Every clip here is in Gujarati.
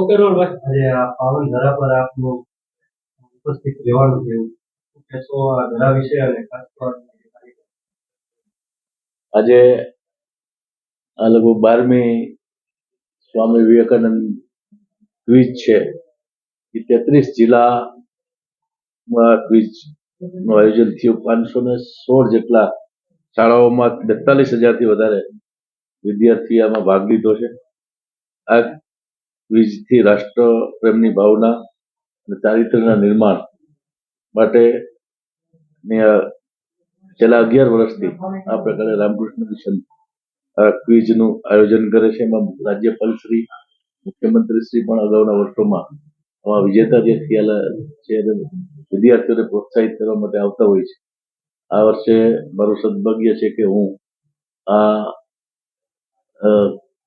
આજે આ પાવન ધરા પર આપનું ઉપસ્થિત રહેવાનું છે કહેશો આ ધરા વિશે અને ખાસ. આજે આ લગભગ બારમી સ્વામી વિવેકાનંદ ક્વિઝ છે. એ તેત્રીસ જિલ્લામાં ક્વિઝનું આયોજન થયું. પાંચસો ને સોળ જેટલા શાળાઓમાં બેતાલીસ હજારથી વધારે વિદ્યાર્થી આમાં ભાગ લીધો છે. આ ક્વિઝથી રાષ્ટ્ર પ્રેમની ભાવના અને ચારિત્રના નિર્માણ માટે છેલ્લા અગિયાર વર્ષથી આ પ્રકારે રામકૃષ્ણ મિશન ક્વિઝનું આયોજન કરે છે. એમાં રાજ્યપાલ શ્રી મુખ્યમંત્રી શ્રી પણ અગાઉના વર્ષોમાં આવા વિજેતા જે થયેલા છે વિદ્યાર્થીઓને પ્રોત્સાહિત કરવા માટે આવતા હોય છે. આ વર્ષે મારું સદભાગ્ય છે કે હું આ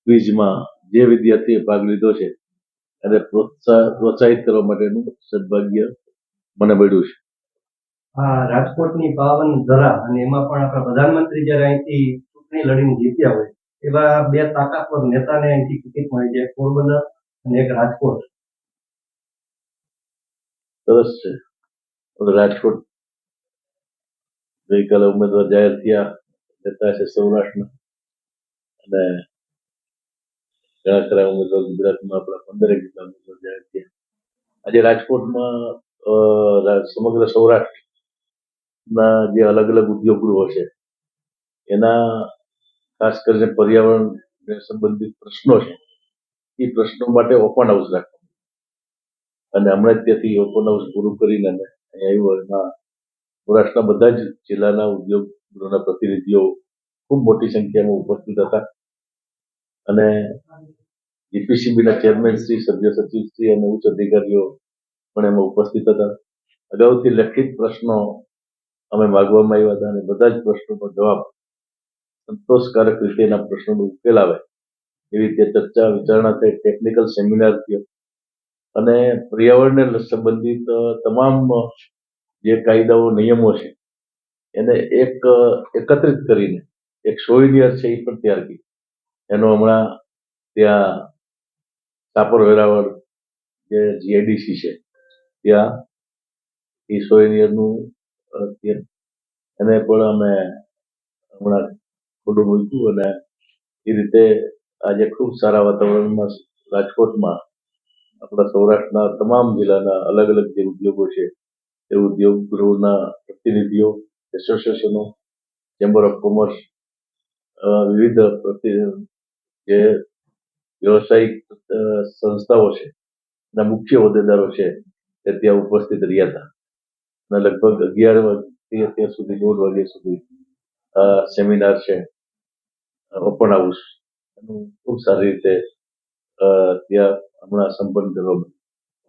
ક્વિઝમાં જે વિદ્યાર્થીએ ભાગ લીધો છે એને પ્રોત્સાહિત કરવા માટેનું સદભાગ્ય મને મળ્યું છે. આ રાજકોટની પાવન ધરા અને એમાં પણ આપણા પ્રધાનમંત્રી જ્યારે અહીંથી ચૂંટણી લડીને જીત્યા હોય એવા બે તાકાતવર નેતાને અહીંથી ટિકિટ મળી છે પોરબંદર અને એક રાજકોટ. સરસ છે. રાજકોટ ગઈકાલે ઉમેદવાર જાહેર થયા નેતા છે સૌરાષ્ટ્રના. અને ઘણા ખરા ઉમેદવાર ગુજરાતમાં આપણા પંદરેક જેટલા ઉમેદવાર જાહેર થયા આજે રાજકોટમાં સમગ્ર સૌરાષ્ટ્રના જે અલગ અલગ ઉદ્યોગ ગૃહો છે એના ખાસ કરીને પર્યાવરણ સંબંધિત પ્રશ્નો છે, એ પ્રશ્નો માટે ઓપન હાઉસ રાખવાનું. અને હમણાં જ ત્યાંથી ઓપન હાઉસ પૂરું કરીને અમે અહીંયા આવ્યું સૌરાષ્ટ્રના બધા જ જિલ્લાના ઉદ્યોગ ગૃહના પ્રતિનિધિઓ ખૂબ મોટી સંખ્યામાં ઉપસ્થિત હતા. અને જીપીસીબીના ચેરમેન શ્રી, સભ્ય સચિવ શ્રી અને ઉચ્ચ અધિકારીઓ પણ એમાં ઉપસ્થિત હતા. અગાઉથી લેખિત પ્રશ્નો અમે માગવામાં આવ્યા હતા અને બધા જ પ્રશ્નોનો જવાબ સંતોષકારક રીતે એના પ્રશ્નોનો ઉકેલ આવે એવી રીતે ચર્ચા, વિચારણા થઈ ટેકનિકલ સેમિનાર થયો. અને પર્યાવરણને સંબંધિત તમામ જે કાયદાઓ, નિયમો છે, એને એક એકત્રિત કરીને, એક સોઇનિયર છે એ પણ તૈયાર કરી. એનો હમણાં ત્યાં સાપર વેરાવળ જે જીઆઈડીસી છે, ત્યાં એ સોઇનિયરનું એને પણ અમે હમણાં ખુલ્લું મૂક્યું અને એ રીતે આજે ખૂબ સારા વાતાવરણમાં રાજકોટમાં આપણા સૌરાષ્ટ્રના તમામ જિલ્લાના અલગ અલગ જે ઉદ્યોગો છે, એ ઉદ્યોગ ગૃહના પ્રતિનિધિઓ એસોસિએશનો ચેમ્બર ઓફ કોમર્સ વિવિધ પ્રતિ જે વ્યવસાયિક સંસ્થાઓ છે એના મુખ્ય હોદ્દેદારો છે તે ત્યાં ઉપસ્થિત રહ્યા હતા. અને લગભગ અગિયાર વાગ્યાથી અત્યાર સુધી દોઢ વાગ્યા સુધી આ સેમિનાર છે ઓપન હાઉસ. એનું ખૂબ સારી રીતે ત્યાં હમણાં સંપન્ન કરવામાં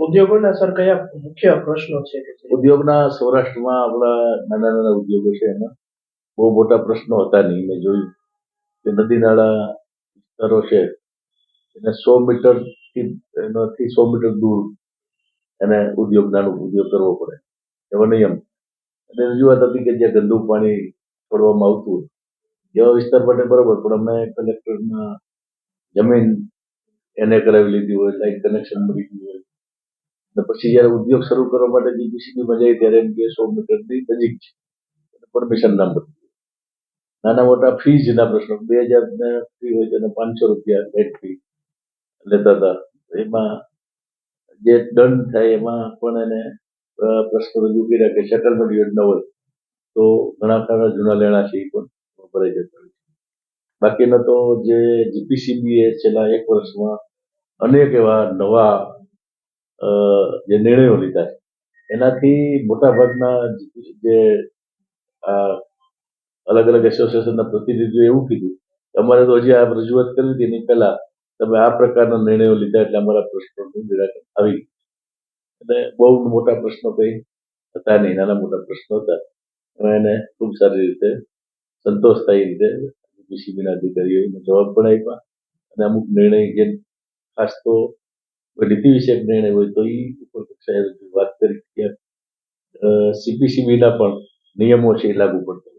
ઉદ્યોગોના સર કયા મુખ્ય પ્રશ્નો છે ઉદ્યોગના સૌરાષ્ટ્રમાં આપણા નાના નાના ઉદ્યોગો છે એમાં બહુ મોટા પ્રશ્નો હતા નહીં. મેં જોયું કે નદી નાળા વિસ્તારો છે. એને સો મીટરથી, એનાથી સો મીટર દૂર એને ઉદ્યોગ, નાનો ઉદ્યોગ કરવો પડે. એવો નિયમ. અને રજૂઆત હતી કે જ્યાં ગંદુ પાણી છોડવામાં આવતું એવા વિસ્તાર માટે બરોબર, પણ અમે કલેક્ટરમાં જમીન એને કરાવી લીધી હોય લાઈટ કનેક્શન મળી ગયું હોય. અને પછી જ્યારે ઉદ્યોગ શરૂ કરવા માટે જીપીસીબીમાં જાય, ત્યારે એમ કે સો મીટરની નજીક છે. પરમિશન ના મળતી નાના મોટા ફીઝના પ્રશ્નો. બે હજાર ફી હોય છે એને પાંચસો રૂપિયા લેટ ફી લેતા હતા. એમાં જે દંડ થાય એમાં પણ એને પ્રશ્નો રજૂ કર્યા કે સેટલમેન્ટ યોજના હોય તો ઘણા ખરા જૂના લેણા છે એ પણ ભરાઈ જતા હોય બાકીના તો જે જીપીસીબી એ છેલ્લા એક વર્ષમાં અનેક એવા નવા જે નિર્ણયો લીધા એનાથી મોટાભાગના જે અલગ અલગ એસોસિએશનના પ્રતિનિધિઓએ એવું કીધું અમારે તો હજી આ રજૂઆત કરી હતી એની પહેલા તમે આ પ્રકારના નિર્ણયો લીધા એટલે અમારા પ્રશ્નોનું નિરાકરણ આવી અને બહુ મોટા પ્રશ્નો કંઈ હતા નહીં, નાના મોટા પ્રશ્નો હતા. અને એને ખૂબ સારી રીતે સંતોષ એ રીતે જીસીબીના અધિકારીઓને જવાબ પણ આપ્યા. અને અમુક નિર્ણય જે ખાસ તો નીતિ વિષયક નિર્ણય હોય તો એ ઉપર કક્ષાએ વાત કરી કે સીપીસીબીના પણ નિયમો છે એ લાગુ પડતા.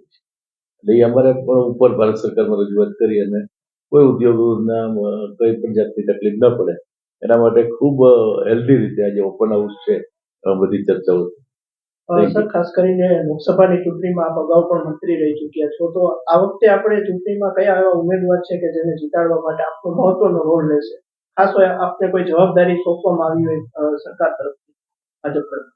એટલે અમારે પણ ઉપર ભારત સરકારમાં રજૂઆત કરી અને કોઈ ઉદ્યોગોના અ, પણ જાતની તકલીફ ન પડે. એના માટે ખૂબ હેલ્ધી રીતે આજે ઓપન હાઉસ છે બધી ચર્ચાઓ. સર ખાસ કરીને લોકસભાની ચૂંટણીમાં આપ અગાઉ પણ મંત્રી રહી ચૂક્યા છો. તો આ વખતે આપણે ચૂંટણીમાં કયા એવા ઉમેદવાર છે કે જેને જીતાડવા માટે આપનો મહત્વનો રોલ રહેશે? ખાસ હોય આપને કોઈ જવાબદારી સોંપવામાં આવી હોય સરકાર તરફથી ભાજપ તરફથી?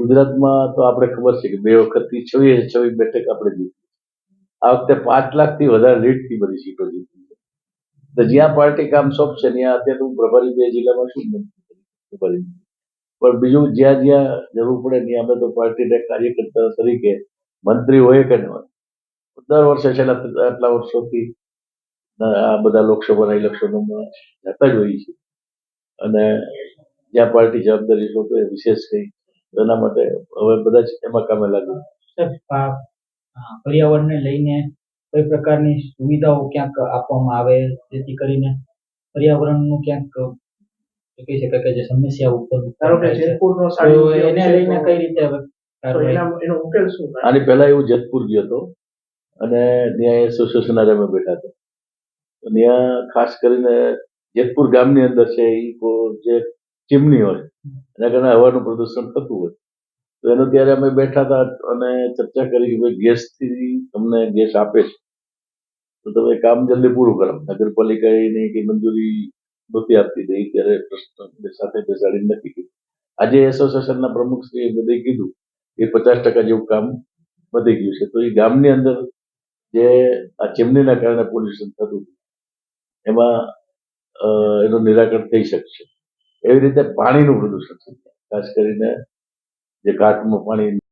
ગુજરાતમાં તો આપણે ખબર છે કે બે વખતથી છવ્વીસ છવ્વીસ બેઠક આપણે જીતી આ વખતે પાંચ લાખથી વધારે લીડથી બધી સીટો જીતી તો જ્યાં પાર્ટી કામ સોંપશે ત્યાં અત્યારે હું પ્રભારી બે જિલ્લામાં ને પ્રભારી. પણ બીજું જ્યાં જ્યાં જરૂર પડે, ત્યાં અમે તો પાર્ટીના કાર્યકર્તા તરીકે મંત્રી હોય કે ન હોય. દર વર્ષે છેલ્લા આટલા વર્ષોથી આ બધા લોકસભાના ઇલેક્શનોમાં જતા જ હોઈએ છીએ. અને જ્યાં પાર્ટી જવાબદારી સોંપે, વિશેષ કંઈ એના માટે હવે બધા જ એમાં કામે આ પર્યાવરણને લઈને કઈ પ્રકારની સુવિધાઓ ક્યાંક આપવામાં આવે જેથી કરીને પર્યાવરણનું ક્યાંક કહી શકાય કે જે સમસ્યા ઉપર ધારો કે જેતપુરનો તો એને લઈને કઈ રીતે હવે તો કાર્યવાહી? એના ઉકેલ શું થાય? આની પહેલા એવું જેતપુર ગયો હતો અને ત્યાં એસોસિએશન અમે બેઠા હતા તો ત્યાં ખાસ કરીને જેતપુર ગામની અંદર છે એ જે ચીમની હોય. એના કારણે હવાનું પ્રદૂષણ થતું હોય. તો એનો ત્યારે અમે બેઠા હતા અને ચર્ચા કરી કે ભાઈ ગેસથી તમને ગેસ આપે છે. તો તમે કામ જલ્દી પૂરું કરો. નગરપાલિકા એની કઈ મંજૂરી નહોતી આપતી. એ ત્યારે પ્રશ્ન સાથે બેસાડીને નક્કી કર્યું. આજે એસોસિએશનના પ્રમુખશ્રીએ બધે કીધું એ પચાસ ટકા જેવું કામ વધી ગયું છે. તો એ ગામની અંદર જે આ ચીમનીના કારણે પોલ્યુશન થતું એમાં એનું નિરાકરણ થઈ શકશે. એવી રીતે પાણીનું પ્રદૂષણ છે ખાસ કરીને જે ઘાટનું પાણી